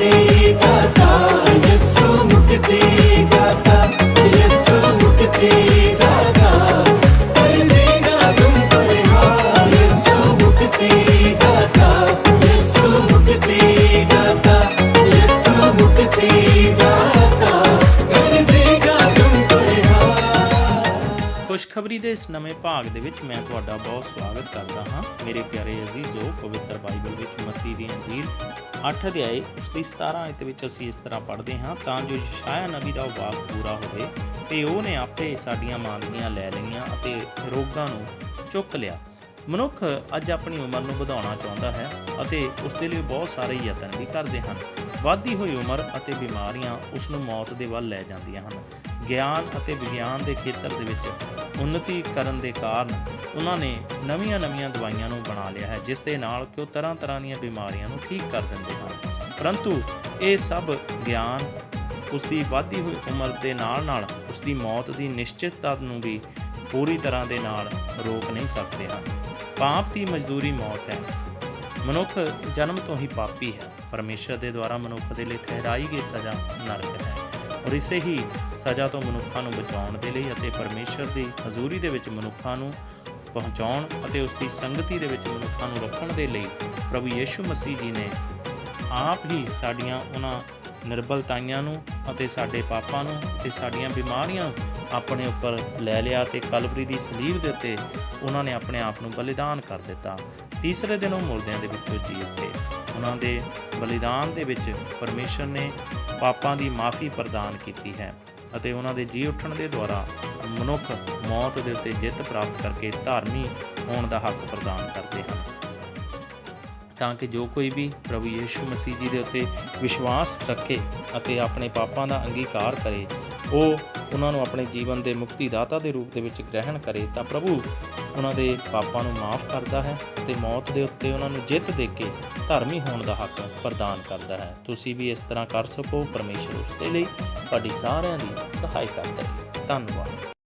ਮੁਕਤੀ ਖੁਸ਼ਖਬਰੀ ਦੇ ਇਸ ਨਵੇਂ ਭਾਗ ਦੇ ਵਿੱਚ ਮੈਂ ਤੁਹਾਡਾ ਬਹੁਤ ਸਵਾਗਤ ਕਰਦਾ ਹਾਂ। ਮੇਰੇ ਪਿਆਰੇ ਅਜ਼ੀਜ਼ੋ, ਪਵਿੱਤਰ ਬਾਈਬਲ ਵਿੱਚ ਮੱਤੀ ਦੀ ਅੰਜੀਲ 8 ਅਧਿਆਏ, ਉਸ ਦੀ 17 ਆਇਤ ਵਿੱਚ ਅਸੀਂ ਇਸ ਤਰ੍ਹਾਂ ਪੜ੍ਹਦੇ ਹਾਂ, ਤਾਂ ਜੋ ਯਸ਼ਾਇਆ ਨਬੀ ਦਾ ਵਾਕ ਪੂਰਾ ਹੋਵੇ, ਤੇ ਉਹਨੇ ਆਪੇ ਸਾਡੀਆਂ ਮੰਗੀਆਂ ਲੈ ਲਈਆਂ ਅਤੇ ਰੋਗਾਂ ਨੂੰ ਚੁੱਕ ਲਿਆ। ਮਨੁੱਖ ਅੱਜ ਆਪਣੀ ਉਮਰ ਨੂੰ ਵਧਾਉਣਾ ਚਾਹੁੰਦਾ ਹੈ ਅਤੇ ਉਸ ਦੇ ਲਈ ਬਹੁਤ ਸਾਰੇ ਯਤਨ ਵੀ ਕਰਦੇ ਹਨ। ਵੱਧਦੀ ਹੋਈ ਉਮਰ ਅਤੇ ਬਿਮਾਰੀਆਂ ਉਸ ਨੂੰ ਮੌਤ ਦੇ ਵੱਲ ਲੈ ਜਾਂਦੀਆਂ ਹਨ। ਗਿਆਨ ਅਤੇ ਵਿਗਿਆਨ ਦੇ ਖੇਤਰ ਦੇ ਵਿੱਚ ਉન્નਤੀ ਕਰਨ ਦੇ ਕਾਰਨ ਉਹਨਾਂ ਨੇ ਨਵੀਆਂ-ਨਵੀਆਂ ਦਵਾਈਆਂ ਨੂੰ ਬਣਾ ਲਿਆ ਹੈ, ਜਿਸ ਦੇ ਨਾਲ ਕਿ ਉਹ ਤਰ੍ਹਾਂ-ਤਰ੍ਹਾਂ ਦੀਆਂ ਬਿਮਾਰੀਆਂ ਨੂੰ ਠੀਕ ਕਰ ਦਿੰਦੇ ਹਨ। ਪਰੰਤੂ ਇਹ ਸਭ ਗਿਆਨ ਉਸ ਦੀ ਵੱਧਦੀ ਹੋਈ ਉਮਰ ਦੇ ਨਾਲ-ਨਾਲ ਉਸ ਦੀ ਮੌਤ ਦੀ ਨਿਸ਼ਚਿਤਤਾ ਨੂੰ ਵੀ ਪੂਰੀ ਤਰ੍ਹਾਂ ਦੇ ਨਾਲ ਰੋਕ ਨਹੀਂ ਸਕਦੇ ਹਨ। ਪਾਪ ਦੀ ਮਜ਼ਦੂਰੀ ਮੌਤ ਹੈ। ਮਨੁੱਖ ਜਨਮ ਤੋਂ ਹੀ ਪਾਪੀ ਹੈ। ਪਰਮੇਸ਼ਰ ਦੇ ਦੁਆਰਾ ਮਨੁੱਖ ਦੇ ਲਈ ਠਹਿਰਾਈ ਗਈ ਸਜ਼ਾ ਨਰਕ ਹੈ ਔਰ ਇਸੇ ਹੀ ਸਜ਼ਾ ਤੋਂ ਮਨੁੱਖਾਂ ਨੂੰ ਬਚਾਉਣ ਦੇ ਲਈ ਅਤੇ ਪਰਮੇਸ਼ਰ ਦੀ ਹਜ਼ੂਰੀ ਦੇ ਵਿੱਚ ਮਨੁੱਖਾਂ ਨੂੰ ਪਹੁੰਚਾਉਣ ਅਤੇ ਉਸ ਦੀ ਸੰਗਤੀ ਦੇ ਵਿੱਚ ਮਨੁੱਖਾਂ ਨੂੰ ਰੱਖਣ ਦੇ ਲਈ ਪ੍ਰਭੂ ਯੀਸ਼ੂ ਮਸੀਹ ਜੀ ਨੇ ਆਪ ਹੀ ਸਾਡੀਆਂ ਉਹਨਾਂ ਨਿਰਬਲਤਾਈਆਂ ਨੂੰ ਅਤੇ ਸਾਡੇ ਪਾਪਾਂ ਨੂੰ ਤੇ ਸਾਡੀਆਂ ਬਿਮਾਰੀਆਂ ਆਪਣੇ ਉੱਪਰ ਲੈ ਲਿਆ ਤੇ ਕਲਵਰੀ ਦੀ ਸਲੀਬ ਦੇ ਉੱਤੇ ਉਹਨਾਂ ਨੇ ਆਪਣੇ ਆਪ ਨੂੰ ਬਲੀਦਾਨ ਕਰ ਦਿੱਤਾ। ਤੀਸਰੇ ਦਿਨ ਉਹ ਮੁਰਦਿਆਂ ਦੇ ਵਿੱਚੋਂ ਜੀ ਉੱਠੇ। ਉਹਨਾਂ ਦੇ ਬਲੀਦਾਨ ਦੇ ਵਿੱਚ ਪਰਮੇਸ਼ਰ ਨੇ ਪਾਪਾਂ ਦੀ ਮਾਫੀ ਪ੍ਰਦਾਨ ਕੀਤੀ ਹੈ ਅਤੇ ਉਹਨਾਂ ਦੇ ਜੀ ਉੱਠਣ ਦੇ ਦੁਆਰਾ ਮਨੁੱਖ ਮੌਤ ਦੇ ਉੱਤੇ ਜਿੱਤ ਪ੍ਰਾਪਤ ਕਰਕੇ ਧਾਰਮੀ ਹੋਣ ਦਾ ਹੱਕ ਪ੍ਰਦਾਨ ਕਰਦੇ ਹਨ। ਤਾਂ ਕਿ ਜੋ ਕੋਈ ਵੀ ਪ੍ਰਭੂ ਯੀਸ਼ੂ ਮਸੀਹ ਜੀ ਦੇ ਉੱਤੇ ਵਿਸ਼ਵਾਸ ਰੱਖੇ ਅਤੇ ਆਪਣੇ ਪਾਪਾਂ ਦਾ ਅੰਗੀਕਾਰ ਕਰੇ, ਉਹ ਉਹਨਾਂ ਨੂੰ ਆਪਣੇ ਜੀਵਨ ਦੇ ਮੁਕਤੀ ਦਾਤਾ ਦੇ ਰੂਪ ਦੇ ਵਿੱਚ ਗ੍ਰਹਿਣ ਕਰੇ, ਤਾਂ ਪ੍ਰਭੂ ਉਹਨਾਂ ਦੇ ਪਾਪਾਂ ਨੂੰ ਮਾਫ ਕਰਦਾ ਹੈ ਅਤੇ ਮੌਤ ਦੇ ਉੱਤੇ ਉਹਨਾਂ ਨੂੰ ਜਿੱਤ ਦੇ ਕੇ ਧਰਮੀ ਹੋਣ ਦਾ ਹੱਕ ਪ੍ਰਦਾਨ ਕਰਦਾ ਹੈ। ਤੁਸੀਂ ਵੀ ਇਸ ਤਰ੍ਹਾਂ ਕਰ ਸਕੋ, ਪਰਮੇਸ਼ਰ ਉਸ ਦੇ ਲਈ ਤੁਹਾਡੀ ਸਾਰਿਆਂ ਦੀ ਸਹਾਇਤਾ ਕਰੇ। ਧੰਨਵਾਦ।